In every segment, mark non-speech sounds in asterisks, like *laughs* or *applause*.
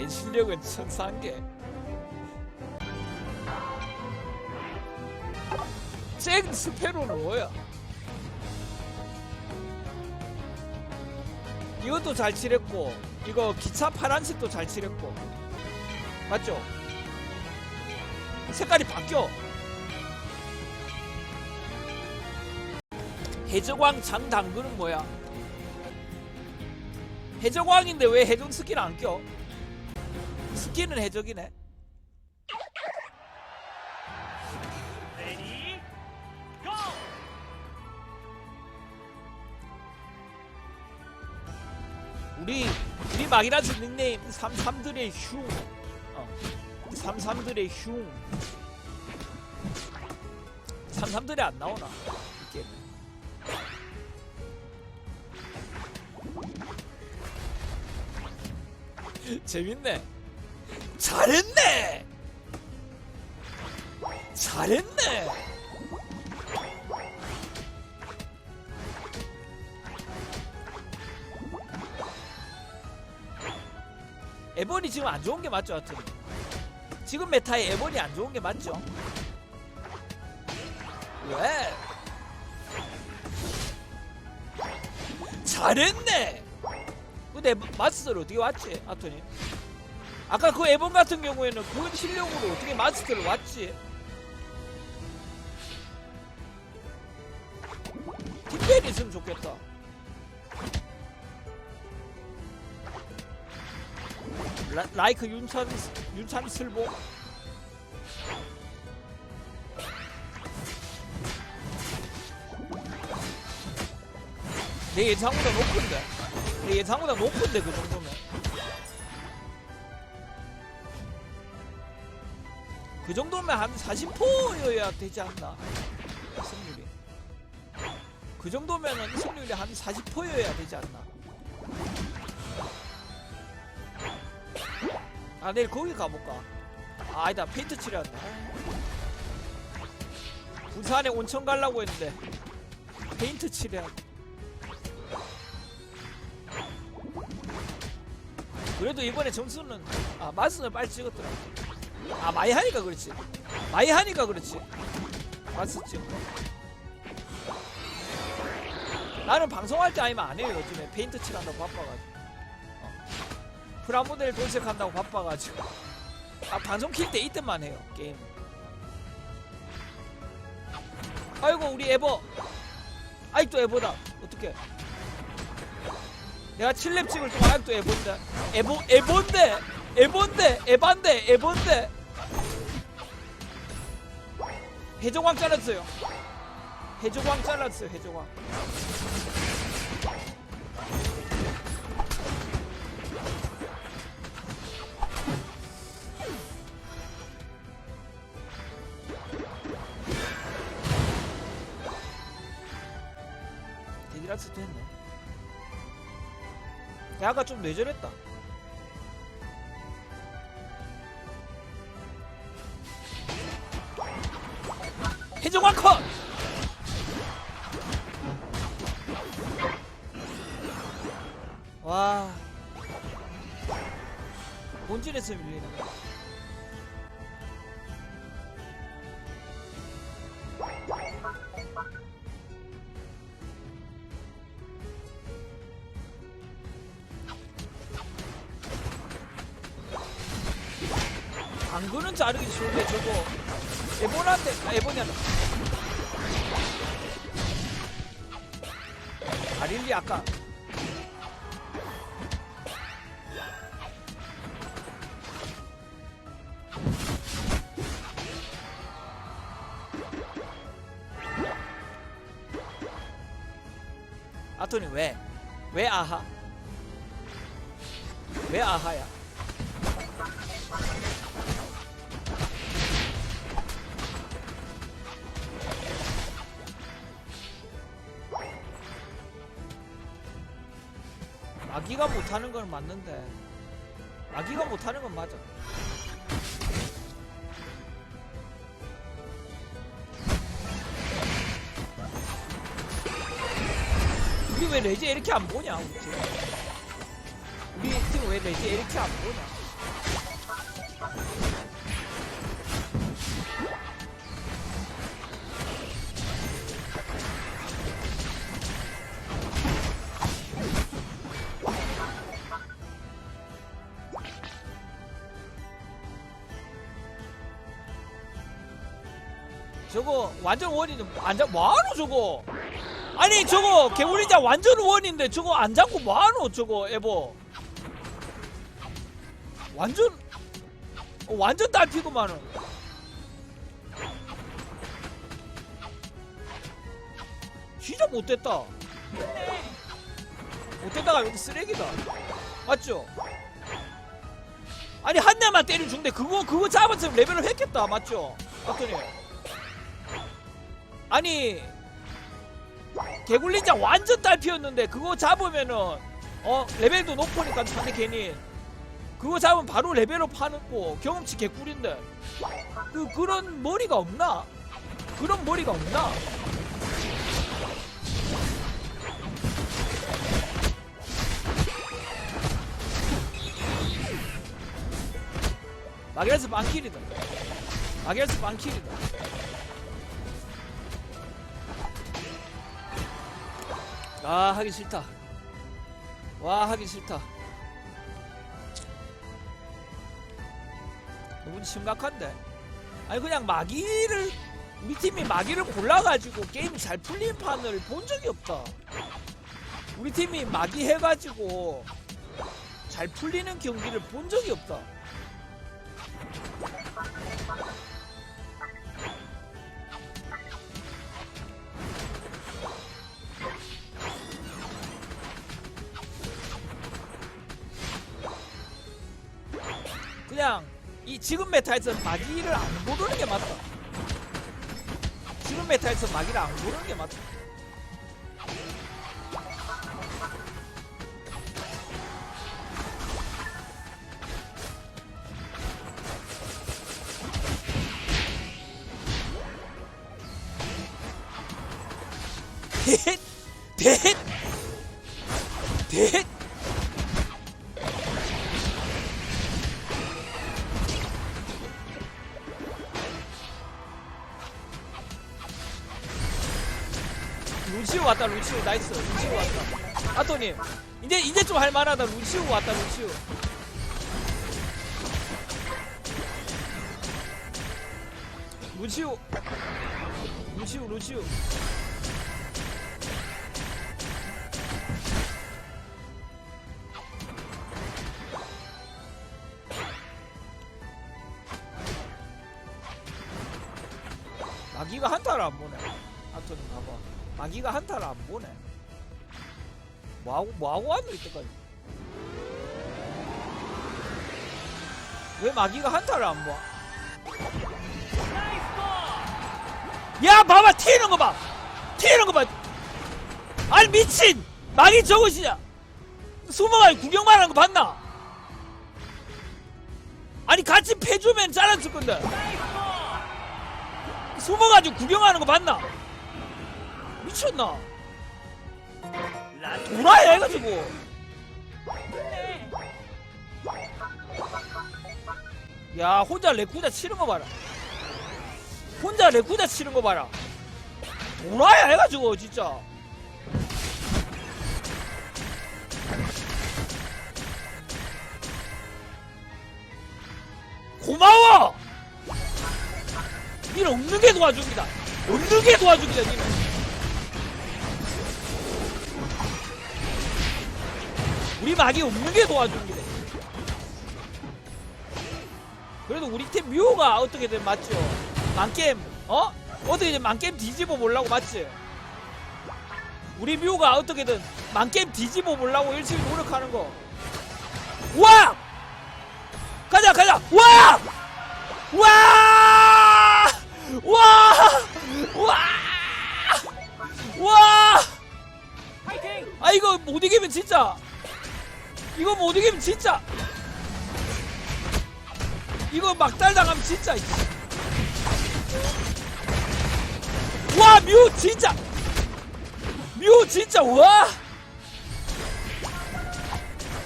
내 실력은 천상계. 잭 스페로는 뭐야? 이것도 잘 칠했고 이거 기차 파란색도 잘 칠했고 맞죠? 색깔이 바뀌어 해적왕 장당근은 뭐야? 해적왕인데 왜 해적 스킨 안 껴? 스킨은 해적이네. Ready, go! 우리 우리 마기라스 닉네임 삼삼들의 흉. 어. 삼삼들의 흉. 삼삼들이 안 나오나? 이게. 재밌네 잘했네 잘했네 에본이 지금 안 좋은 게 맞죠, 하여튼. 지금 메타에 에본이 안 좋은 게 맞죠? 왜? 잘했네! 근데 마스터를 어떻게 왔지, 아토니? 아까 그 에본 같은 경우에는 그 실력으로 어떻게 마스터를 왔지? 팀벨이 있으면 좋겠다. 라, 라이크 윤찬 윤찬 슬보 내 예상보다 높은데 내 예상보다 높은데 그 정도면 그 정도면 한 40%여야 되지 않나? 승률이. 그 정도면은 승률이 한 40%여야 되지 않나? 아 내일 거기 가볼까? 아 아니다. 페인트 칠해야 돼 부산에 온천 가려고 했는데 페인트 칠해야 돼. 그래도 이번에 점수는 아 마스는 빨리 찍었더라 아 많이 하니까 그렇지. 많이 하니까 그렇지. 찍고 나는 방송할 때 아니면 안 해요 요즘에. 페인트 칠한다고 바빠가지고. 프라모델 도색한다고 바빠가지고. 아 방송 킬 때 이때만 해요 게임. 아이고 우리 에버. 아직도 에버다. 어떡해. 내가 7렙 찍을 동안 아직도 에버인데. 에버 에버인데 에버인데 에반데 에버인데 해적왕 잘랐어요 해적왕 잘랐어요 해적왕 데디라스도 했네. 야, 아까 좀 뇌절했다. 해적왕 컷! 와. 본질에서 밀리네. 당근은 자르기 쉬운데 저거 에본한테 아, 에본이한테 아릴리 아까 아토니 왜? 왜 아하? 왜 아하야? 아기가 못하는 건 맞는데 아기가 못하는 건 맞아. 우리 왜 레지 이렇게 안 보냐 우리 팀? 왜 레지 이렇게 안 보냐 저거 완전 원인은 안잡 뭐하노 저거? 아니 저거 개구리자 완전 원인데 저거 안 잡고 뭐하노 저거 에버? 완전 어, 완전 딸피구만은. 진짜 못됐다. 못됐다가 여기 쓰레기다. 맞죠? 아니 한 대만 때려 준대 그거 그거 잡았으면 레벨을 했겠다. 맞죠? 맞더니 아니 개굴린자 완전 딸피였는데 그거 잡으면은 어 레벨도 높으니까 상대 괜히. 그거 잡으면 바로 레벨업 거 경험치 개꿀인데. 그 그런 머리가 없나? 그런 머리가 없나? 마겔스 빵킬이다. 마겔스 빵킬이다 아 하기 싫다. 와 하기 싫다. 너무 심각한데? 아니 그냥 마기를 우리 팀이 마기를 골라가지고 게임이 잘 풀린 판을 본 적이 없다. 우리 팀이 마기 해가지고 잘 풀리는 경기를 본 적이 없다 그냥 이 지금 메타에서 마기를 안 고르는 게 맞다. 지금 메타에서 마기를 안 고르는 게 맞다. 댓! 댓! 댓! 루시오 왔다 루시오. 나이스 루시오 왔다. 아토님 이제 이제 좀 할만하다. 루시오 왔다 루시오. 루시오. 루시오 루시오. 마기가 한타를 안 보네. 아토님 봐봐 마기가 한타를 안 보네. 뭐하고 뭐하고 왔노 이때까지? 왜 마기가 한타를 안 봐? 야 봐봐 튀는 거 봐. 튀는 거 봐. 아니 미친 마기 저것이냐? 숨어가 구경만 하는 거 봤나? 아니 같이 패주면 잘랐을 건데. 숨어가지고 구경하는 거 봤나? 미쳤나? 도라야 해가지고 야 혼자 레쿠자 치는 거 봐라. 혼자 레쿠자 치는 거 봐라. 도라야 해가지고 진짜. 고마워! 니는 없는 게 도와줍니다. 없는 게 도와줍니다 니는 우리 막이 없는 게 도와줍니다. 그래도 우리 팀 묘가 어떻게든 맞죠? 만겜 어? 어떻게든 만겜 뒤집어 보려고 맞지? 우리 묘가 어떻게든 만겜 뒤집어 보려고 열심히 노력하는 거. 와! 가자 가자! 와! 와! 와! 와! 와! 아 이거 못 이기면 진짜 이거 못 이기면 진짜. 이거 막달 당하면 진짜 와 뮤 진짜. 뮤 진짜 와.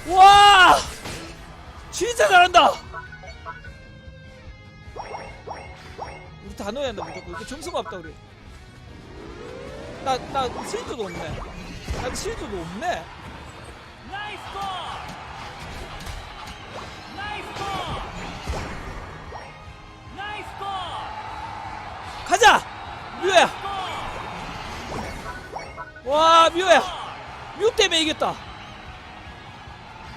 와! 진짜 잘한다. 우리 다 넣어야 한다 무조건. 이거 점수가 없다 우리. 나 나 실드도 없네. 나 실드도 없네 가자 뮤야 와 뮤야 뮤 때문에 이겼다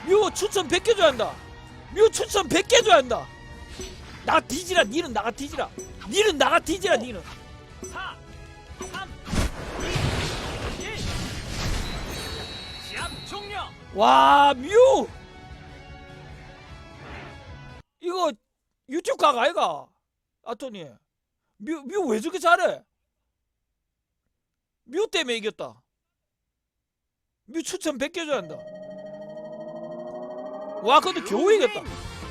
뮤 추천 100개 줘야 한다 뮤 추천 100개 줘야 한다 나 뒤지라 니는 나가 뒤지라 니는 나가 뒤지라 니는 4, 3, 2, 1. 시합 종료! 와, 뮤! 이거 유튜브 각 아이가? 아토니. 뮤, 뮤 왜 저렇게 잘해? 뮤 때문에 이겼다. 뮤 추천 100개 줘야 한다. 와, 근데 겨우 이겼다.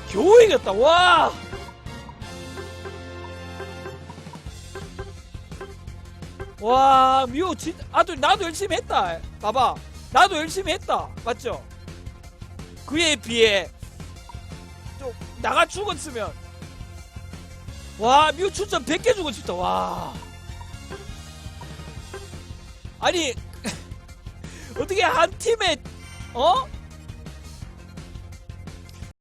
겨우 이겼다. 와! 와, 뮤 진짜 아도 나도 열심히 했다. 봐봐. 나도 열심히 했다. 맞죠? 그에 비해 좀 나가 죽었으면 와, 뮤 추천 100개 주고 싶다. 와. 아니 *laughs* 어떻게 한 팀에 어?